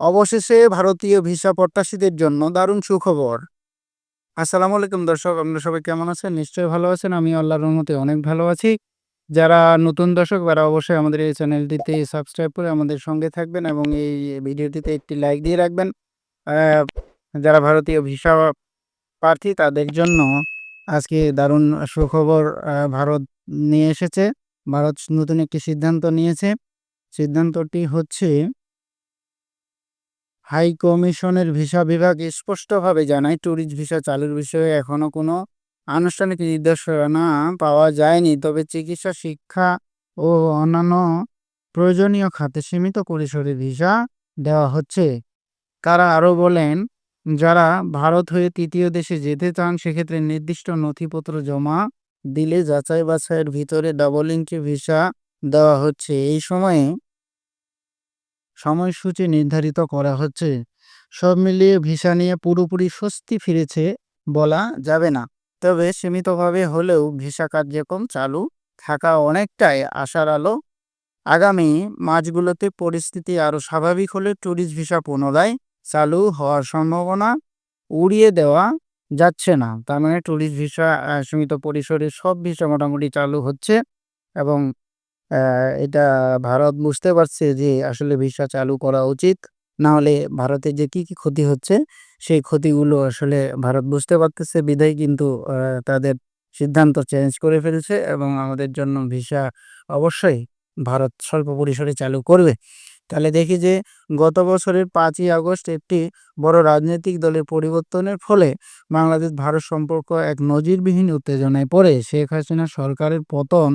অবশেষে ভারতীয় ভিসা প্রত্যাশীদের জন্য দারুণ সুখবর। আসসালামু আলাইকুম দর্শক, আপনারা সবাই কেমন আছেন? নিশ্চয়ই ভালো আছেন। আমি আল্লাহর রহমতে অনেক ভালো আছি। যারা নতুন দর্শক, তারা অবশ্যই আমাদের এই চ্যানেলটিতে সাবস্ক্রাইব করে আমাদের সঙ্গে থাকবেন এবং এই ভিডিওটিতে একটি লাইক দিয়ে রাখবেন। যারা ভারতীয় ভিসা প্রার্থী, তাদের জন্য আজকে দারুণ সুখবর ভারত নিয়ে এসেছে। ভারত নতুন একটি সিদ্ধান্ত নিয়েছে। সিদ্ধান্তটি হচ্ছে হাই কমিশনের ভিসা বিভাগ স্পষ্টভাবে জানায়, ট্যুরিস্ট ভিসা চালুর বিষয়ে এখনও কোনো আনুষ্ঠানিক নির্দেশনা পাওয়া যায়নি। তবে চিকিৎসা, শিক্ষা ও অন্যান্য প্রয়োজনীয় খাতে সীমিত পরিসরে ভিসা দেওয়া হচ্ছে। তারা আরও বলেন, যারা ভারত হয়ে তৃতীয় দেশে যেতে চান, সেক্ষেত্রে নির্দিষ্ট নথিপত্র জমা দিলে যাচাই বাছাইয়ের ভিতরে ডাবল ইঞ্চি ভিসা দেওয়া হচ্ছে। এই সময়ে সময়সূচি নির্ধারিত করা হচ্ছে। সব মিলিয়ে ভিসা নিয়ে পুরোপুরি স্বস্তি ফিরেছে বলা যাবে না। তবে সীমিতভাবে হলেও ভিসা কার্যক্রম চালু থাকা অনেকটাই আশার আলো। আগামী মাসগুলোতে পরিস্থিতি আরও স্বাভাবিক হলে ট্যুরিস্ট ভিসা পুনরায় চালু হওয়ার সম্ভাবনা উড়িয়ে দেওয়া যাচ্ছে না। তার মানে ট্যুরিস্ট ভিসা সীমিত পরিসরে সব ভিসা মোটামুটি চালু হচ্ছে এবং এটা ভারত বুঝতে পারছে যে আসলে ভিসা চালু করা উচিত। না হলে ভারতের যে কি কি ক্ষতি হচ্ছে, সেই ক্ষতিগুলো আসলে ভারত বুঝতে পারতেছে, বিধায় কিন্তু তাদের সিদ্ধান্ত চেঞ্জ করে ফেলছে এবং আমাদের জন্য ভিসা অবশ্যই ভারত স্বল্প পরিসরে চালু করবে। তাহলে দেখি যে গত বছরের পাঁচই আগস্ট একটি বড় রাজনৈতিক দলের পরিবর্তনের ফলে বাংলাদেশ ভারত সম্পর্ক এক নজিরবিহীন উত্তেজনায় পড়ে। শেখ হাসিনা সরকারের পতন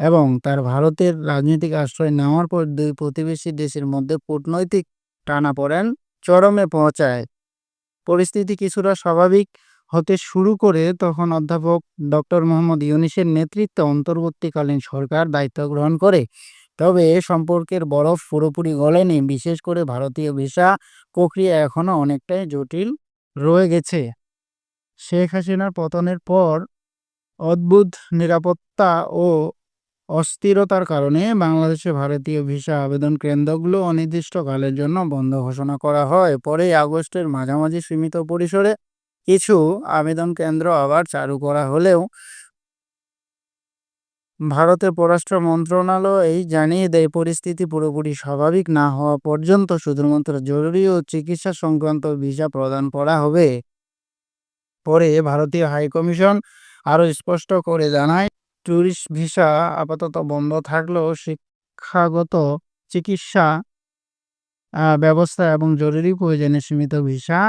এবং তার ভারতের রাজনৈতিক আশ্রয় নেওয়ার পর দুই প্রতিবেশী দেশের মধ্যে কূটনৈতিক টানাপোড়েন চরমে পৌঁছায়। পরিস্থিতি কিছুটা স্বাভাবিক হতে শুরু করে তখন অধ্যাপক ডক্টর মোহাম্মদ ইউনিসের নেতৃত্বে অন্তর্বর্তীকালীন সরকার দায়িত্ব গ্রহণ করে। তবে সম্পর্কের বরফ পুরোপুরি গলেনি বিশেষ করে ভারতীয় ভিসা প্রক্রিয়া এখনও অনেকটাই জটিল রয়ে গেছে। শেখ হাসিনার পতনের পর অদ্ভুত নিরাপত্তা ও অস্থিরতার কারণে বাংলাদেশে ভারতীয় ভিসা আবেদন কেন্দ্রগুলো অনির্দিষ্টকালের জন্য বন্ধ ঘোষণা করা হয়। পরে আগস্টের মাঝামাঝি সীমিত পরিসরে কিছু আবেদন কেন্দ্র আবার চালু করা হলেও ভারতের পররাষ্ট্র মন্ত্রণালয় জানিয়ে দেয়, পরিস্থিতি পুরোপুরি স্বাভাবিক না হওয়া পর্যন্ত শুধুমাত্র জরুরি ও চিকিৎসা সংক্রান্ত ভিসা প্রদান করা হবে। পরে ভারতীয় হাইকমিশন আরও স্পষ্ট করে জানায় ট্যুরিস্ট ভিসা আপাতত বন্ধ থাকলেও শিক্ষাগত চিকিৎসা ব্যবস্থা এবং জরুরি প্রয়োজনে সীমিত ভিসা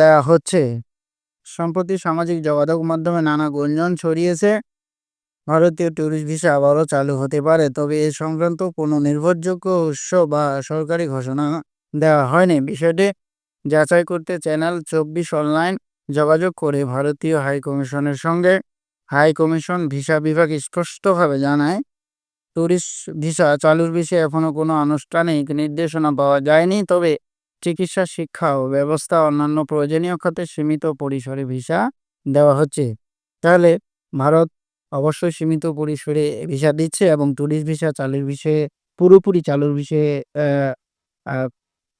দেওয়া হচ্ছে। সম্প্রতি সামাজিক যোগাযোগ মাধ্যমে নানা গুঞ্জন ছড়িয়েছে। ভারতীয় ট্যুরিস্ট ভিসা আবারও চালু হতে পারে, তবে এ সংক্রান্ত কোনো নির্ভরযোগ্য উৎস বা সরকারি ঘোষণা দেওয়া হয়নি। বিষয়টি যাচাই করতে চ্যানেল চব্বিশ অনলাইন যোগাযোগ করে ভারতীয় হাই কমিশনের সঙ্গে হাই কমিশন ভিসা বিভাগ স্পষ্টভাবে জানায় ট্যুরিস্ট ভিসা চালুর বিষয়ে এখনও কোনো আনুষ্ঠানিক নির্দেশনা পাওয়া যায়নি। তবে চিকিৎসা শিক্ষা ও ব্যবস্থা অন্যান্য প্রয়োজনীয় খাতে সীমিত পরিসরে ভিসা দেওয়া হচ্ছে। তাহলে ভারত অবশ্যই সীমিত পরিসরে ভিসা দিচ্ছে এবং ট্যুরিস্ট ভিসা চালুর বিষয়ে পুরোপুরি চালুর বিষয়ে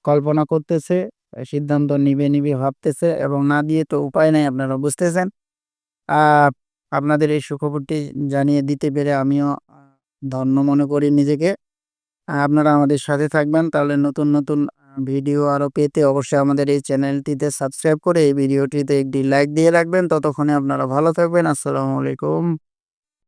কল্পনা করতেছে সিদ্ধান্ত নিবে নিবে ভাবতেছে এবং না দিয়ে তো উপায় নাই আপনারা বুঝতেছেন। আহ, আপনাদের এই সুখবরটি জানিয়ে দিতে পেরে আমিও ধন্য মনে করি নিজেকে। আপনারা আমাদের সাথে থাকবেন, তাহলে নতুন নতুন ভিডিও আরও পেতে অবশ্যই আমাদের এই চ্যানেলটিতে সাবস্ক্রাইব করে এই ভিডিওটিতে একটি লাইক দিয়ে রাখবেন। ততক্ষণে আপনারা ভালো থাকবেন। আসসালামু আলাইকুম।